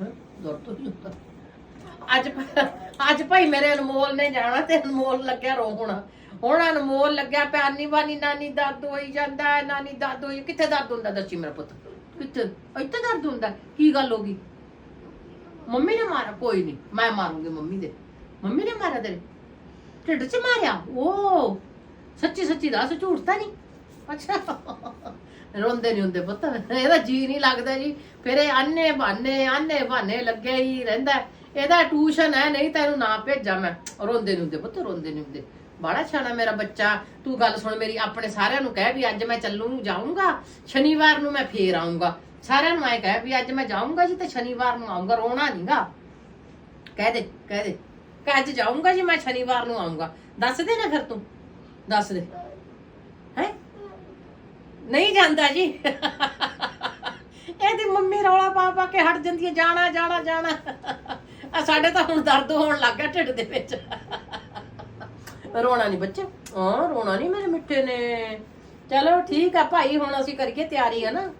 ਹੈਂ? ਨਹੀਂ ਹੁੰਦਾ ਅੱਜ ਅੱਜ ਭਾਈ ਮੇਰੇ ਅਨਮੋਲ ਨੇ ਜਾਣਾ ਤੇ ਅਨਮੋਲ ਲੱਗਿਆ ਰੋਣ ਹੁਣ। ਅਨਮੋਲ ਲੱਗਿਆ ਪਿਆ ਬਾਨੀ ਨਾਨੀ ਦਰਦ ਹੋਈ ਜਾਂਦਾ ਹੈ, ਨਾਨੀ ਦਰਦ ਹੋਈ ਕਿੱਥੇ ਦਰਦ ਹੁੰਦਾ ਦੱਸੀ ਮੇਰਾ ਪੁੱਤ? ਕਿੱਥੇ? ਇੱਥੇ ਦਰਦ ਹੁੰਦਾ। ਕੀ ਗੱਲ ਹੋ ਗਈ? ਮੰਮੀ ਨੇ ਮਾਰਾ ਕੋਈ ਨਹੀਂ ਮੈਂ ਮਾਰੂੰਗੀ ਮੰਮੀ ਦੇ। ਮੰਮੀ ਨੇ ਮਾਰਿਆ ਤੇਰੇ? ਢਿੱਡ 'ਚ ਮਾਰਿਆ? ਓ ਸੱਚੀ ਸੱਚੀ ਦੱਸ ਝੂਠ ਤਾਂ ਨਹੀਂ ਅੱਛਾ। ਰੋਂਦੇ ਨਹੀਂ ਹੁੰਦੇ ਪੁੱਤ। ਇਹਦਾ ਜੀ ਨਹੀਂ ਲੱਗਦਾ ਜੀ। ਫਿਰ ਇਹ ਅੰਨੇ ਬਹਾਨੇ ਆਨੇ ਬਹਾਨੇ ਲੱਗੇ ਹੀ ਰਹਿੰਦਾ ਇਹਦਾ ਟਿਊਸ਼ਨ ਹੈ, ਨਹੀਂ ਤਾਂ ਇਹਨੂੰ ਨਾ ਭੇਜਾਂ ਮੈਂ। ਰੋਂਦੇ ਨਹੀਂ ਹੁੰਦੇ ਪੁੱਤ, ਰੋਂਦੇ ਨਹੀਂ ਹੁੰਦੇ। ਬੜਾ ਛਾਣਾ ਮੇਰਾ ਬੱਚਾ। ਤੂੰ ਗੱਲ ਸੁਣ ਮੇਰੀ, ਆਪਣੇ ਸਾਰਿਆਂ ਨੂੰ ਕਹਿ ਵੀ ਅੱਜ ਮੈਂ ਚੱਲੂ, ਜਾਊਂਗਾ। ਸ਼ਨੀਵਾਰ ਨੂੰ ਮੈਂ ਫੇਰ ਆਊਂਗਾ। ਸਾਰਿਆਂ ਨੂੰ ਐ ਕਹਿ ਵੀ ਅੱਜ ਮੈਂ ਜਾਊਂਗਾ ਜੀ ਤੇ ਸ਼ਨੀਵਾਰ ਨੂੰ ਆਊਂਗਾ, ਰੋਣਾ ਨਹੀਂਗਾ ਕਹਿ ਦੇ ਕਹਿ ਦੇ। ਕਿ ਅੱਜ ਜਾਊਂਗਾ ਜੀ, ਮੈਂ ਸ਼ਨੀਵਾਰ ਨੂੰ ਆਊਂਗਾ। ਦੱਸ ਦੇ ਨਾ ਫਿਰ ਤੂੰ। ਦੱਸ ਦੇ। ਨਹੀਂ ਜਾਂਦਾ ਜੀ। ਇਹਦੀ ਮੰਮੀ ਰੌਲਾ ਪਾ ਪਾ ਕੇ ਹਟ ਜਾਂਦੀ ਹੈ, ਜਾਣਾ ਜਾਣਾ ਜਾਣਾ। ਆ ਸਾਡੇ ਤਾਂ ਹੁਣ ਦਰਦ ਹੋਣ ਲੱਗ ਗਿਆ ਢਿੱਡ ਦੇ ਵਿੱਚ। ਰੋਣਾ ਨਹੀਂ ਬੱਚੇ। ਹਾਂ, ਰੋਣਾ ਨਹੀਂ ਮੇਰੇ ਮਿੱਠੇ ਨੇ। ਚਲੋ ਠੀਕ ਆ, ਭਾਈ ਹੁਣ ਅਸੀਂ ਕਰੀਏ ਤਿਆਰੀ, ਹੈ ਨਾ?